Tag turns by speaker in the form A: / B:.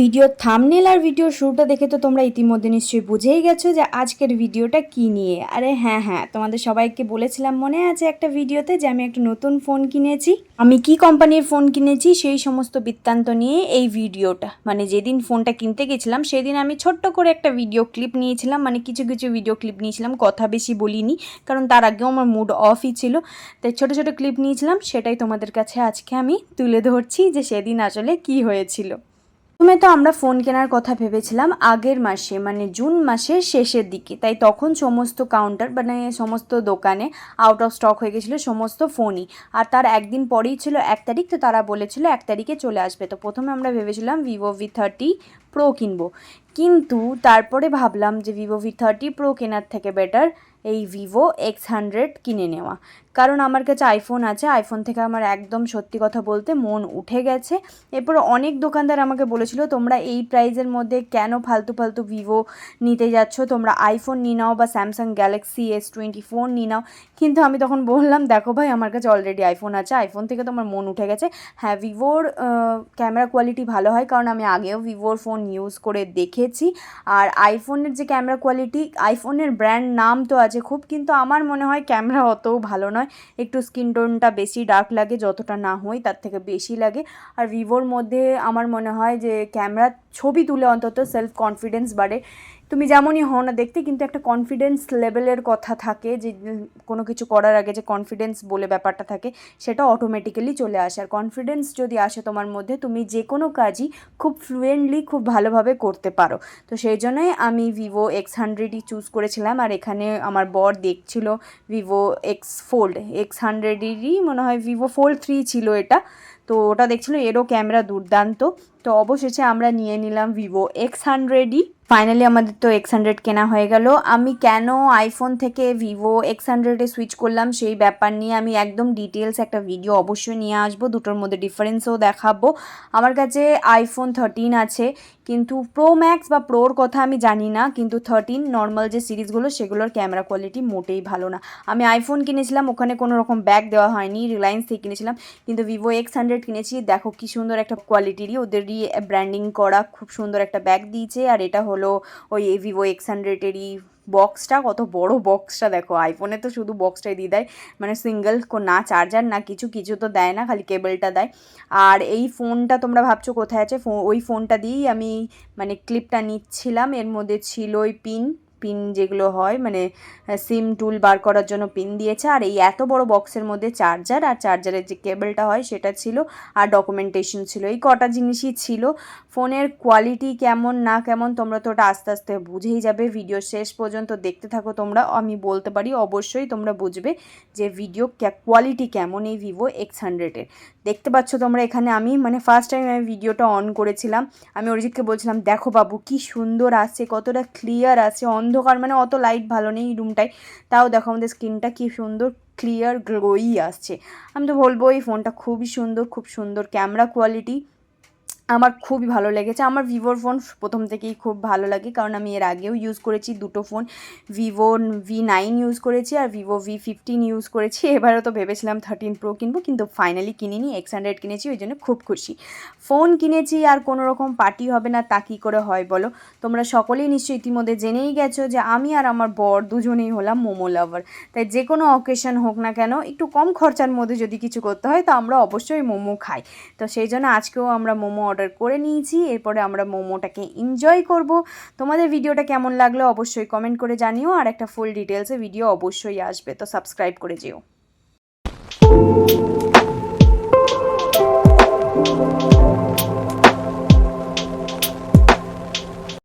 A: ভিডিওর থামনেল আর ভিডিও শুরুটা দেখে তো তোমরা ইতিমধ্যে নিশ্চয়ই বুঝেই গেছো যে আজকের ভিডিওটা কি নিয়ে। আরে হ্যাঁ হ্যাঁ তোমাদের সবাইকে বলেছিলাম মনে আছে একটা ভিডিওতে যে আমি একটা নতুন ফোন কিনেছি। আমি কি কোম্পানির ফোন কিনেছি সেই সমস্ত বৃত্তান্ত নিয়ে এই ভিডিওটা মানে যেদিন ফোনটা কিনতে গেছিলাম সেদিন আমি ছোট্ট করে একটা ভিডিও ক্লিপ নিয়েছিলাম। মানে কিছু কিছু ভিডিও ক্লিপ নিয়েছিলাম, কথা বেশি বলিনি, কারণ তার আগেও আমার মুড অফই ছিল। তাই ছোট ছোট ক্লিপ নিয়েছিলাম, সেটাই তোমাদের কাছে আজকে আমি তুলে ধরছি যে সেদিন আসলে কি হয়েছিল। প্রথমে তো আমরা ফোন কেনার কথা ভেবেছিলাম, আগের মাসে মানে জুন মাসের শেষের দিকে। তাই তখন সমস্ত কাউন্টার মানে সমস্ত দোকানে আউট অফ স্টক হয়ে গেছিল সমস্ত ফোনই আর তার একদিন পরেই ছিল এক তারিখ, তো তারা বলেছিল এক তারিখে চলে আসবে। তো প্রথমে আমরা ভেবেছিলাম ভিভো ভি থার্টি প্রো কিনবো। কিন্তু তারপরে ভাবলাম যে ভিভো ভি থার্টি প্রো কেনার থেকে বেটার এই ভিভো এক্স হান্ড্রেড কিনে নেওয়া। কারণ আমার কাছে আইফোন আছে আইফোন থেকে আমার একদম সত্যি কথা বলতে মন উঠে গেছে। এরপর অনেক দোকানদার আমাকে বলেছিল, তোমরা এই প্রাইজের মধ্যে কেন ফালতু ফালতু ভিভো নিতে যাচ্ছ? তোমরা আইফোন নিয়ে নাও বা Samsung Galaxy S twenty four নিয়ে নাও। কিন্তু আমি তখন বললাম, দেখো ভাই, আমার কাছে অলরেডি আইফোন আছে আইফোন থেকে তো আমার মন উঠে গেছে। হ্যাঁ ভিভোর ক্যামেরা কোয়ালিটি ভালো হয়, কারণ আমি আগেও ভিভোর ফোন ইউজ করে দেখেছি। আর আইফোনের যে ক্যামেরা কোয়ালিটি আইফোনের ব্র্যান্ড নাম তো আছে খুব, কিন্তু আমার মনে হয় ক্যামেরা অতও ভালো নয়। একটু স্কিন টোনটা বেশি ডার্ক লাগে, যতটা না হয় তার থেকে বেশি লাগে। আর ভিভোর মধ্যে আমার মনে হয় যে ক্যামেরা ছবি তুলে অন্তত সেলফ কনফিডেন্স বাড়ে। তুমি যেমনই হও না দেখতে, কিন্তু একটা কনফিডেন্স লেভেলের কথা থাকে যে কোনো কিছু করার আগে যে কনফিডেন্স বলে ব্যাপারটা থাকে, সেটা অটোমেটিক্যালি চলে আসে। আর কনফিডেন্স যদি আসে তোমার মধ্যে, তুমি যে কোনো কাজই খুব ফ্লুয়েন্টলি খুব ভালোভাবে করতে পারো। তো সেই জন্যই আমি ভিভো এক্স হান্ড্রেডই চুজ করেছিলাম। আর এখানে আমার বর দেখছিল ভিভো এক্স ফোল্ড এক্স হান্ড্রেডেরই মনে হয় ভিভো ফোল্ড থ্রি ছিল এটা। তো ওটা দেখছিলো এরও ক্যামেরা দুর্দান্ত। তো অবশেষে আমরা নিয়ে নিলাম ভিভো এক্স হান্ড্রেডই ফাইনালি আমাদের তো এক্স হান্ড্রেড কেনা হয়ে গেল। আমি কেন আইফোন থেকে ভিভো এক্স হান্ড্রেডে সুইচ করলাম সেই ব্যাপার নিয়ে আমি একদম ডিটেলস একটা ভিডিও অবশ্যই নিয়ে আসব। দুটোর মধ্যে ডিফারেন্সও দেখাবো। আমার কাছে আইফোন থার্টিন আছে, কিন্তু প্রো ম্যাক্স বা প্রোর কথা আমি জানি না, কিন্তু থার্টিন নর্মাল যে সিরিজগুলো, সেগুলোর ক্যামেরা কোয়ালিটি মোটেই ভালো না। আমি আইফোন কিনেছিলাম, ওখানে কোনো রকম ব্যাগ দেওয়া হয়নি রিলায়েন্স থেকে কিনেছিলাম, কিন্তু ভিভো এক্স হান্ড্রেড কিনেছি। দেখো কি সুন্দর একটা কোয়ালিটিরই ওদেরই ব্র্যান্ডিং করা খুব সুন্দর একটা ব্যাগ দিয়েছে। আর এটা হলো ওই ভিভো এক্স হান্ড্রেডেরই বক্সটা কত বড় বক্সটা দেখো। আইফোনে তো শুধু বক্সটাই দিয়ে দেয়। মানে সিঙ্গেল না চার্জার না কিছু কিছু তো দেয় না, খালি কেবলটা দেয়। আর এই ফোনটা তোমরা ভাবছ কোথায় আছে? ওই ফোনটা দিয়েই আমি মানে ক্লিপটা নিচ্ছিলাম। এর মধ্যে ছিল ওই পিন পিন যেগুলো হয় মানে সিম টুল বার করার জন্য পিন দিয়েছে। আর এই এত বড় বক্সের মধ্যে চার্জার, আর চার্জারের যে কেবেলটা হয় সেটা ছিল, আর ডকুমেন্টেশন ছিল। এই কটা জিনিসই ছিল। ফোনের কোয়ালিটি কেমন, না কেমন, তোমরা তো ওটা আস্তে আস্তে বুঝেই যাবে। ভিডিও শেষ পর্যন্ত দেখতে থাকো তোমরা। আমি বলতে পারি, অবশ্যই তোমরা বুঝবে যে ভিডিও কোয়ালিটি কেমন এই ভিভো এক্স হান্ড্রেডের দেখতে পাচ্ছ তোমরা এখানে আমি মানে ফার্স্ট টাইম আমি ভিডিওটা অন করেছিলাম। আমি অরিজিৎকে বলছিলাম, দেখো বাবু, কি সুন্দর আছে কতটা ক্লিয়ার আছে অন্ধকার মানে অত লাইট ভালো নেই রুমটায় তাও দেখো আমাদের স্ক্রিনটা কী সুন্দর ক্লিয়ার গ্লোই আসছে। আমি তো বলব এই ফোনটা খুবই সুন্দর, খুব সুন্দর ক্যামেরা কোয়ালিটি আমার খুবই ভালো লেগেছে। আমার ভিভোর ফোন প্রথম থেকেই খুব ভালো লাগে, কারণ আমি এর আগেও ইউজ করেছি দুটো phone Vivo V nine use করেছি আর ভিভো ভি ফিফটিন ইউজ করেছি। এবারও তো ভেবেছিলাম থার্টিন প্রো কিনবো, কিন্তু ফাইনালি কিনিনি এক্স হান্ড্রেড কিনেছি, ওই জন্য খুব খুশি। ফোন কিনেছি আর কোনো রকম পার্টি হবে না, তা কী করে হয় বলো? তোমরা সকলেই নিশ্চয়ই ইতিমধ্যে জেনেই গেছো যে আমি আর আমার বর দুজনেই হলাম মোমো লাভার তাই যে কোনো অকেশন হোক না কেন, একটু কম খরচার মধ্যে যদি কিছু করতে হয়, তো আমরা অবশ্যই মোমো খাই। তো সেই জন্য আজকেও আমরা মোমো অর্ডার করে নিয়েছি। এরপরে আমরা মোমোটাকে এনজয় করব। তোমাদের ভিডিওটা কেমন লাগল অবশ্যই কমেন্ট করে জানিও। আর একটা ফুল ডিটেলসে ভিডিও অবশ্যই আসবে, তো সাবস্ক্রাইব করে যেও।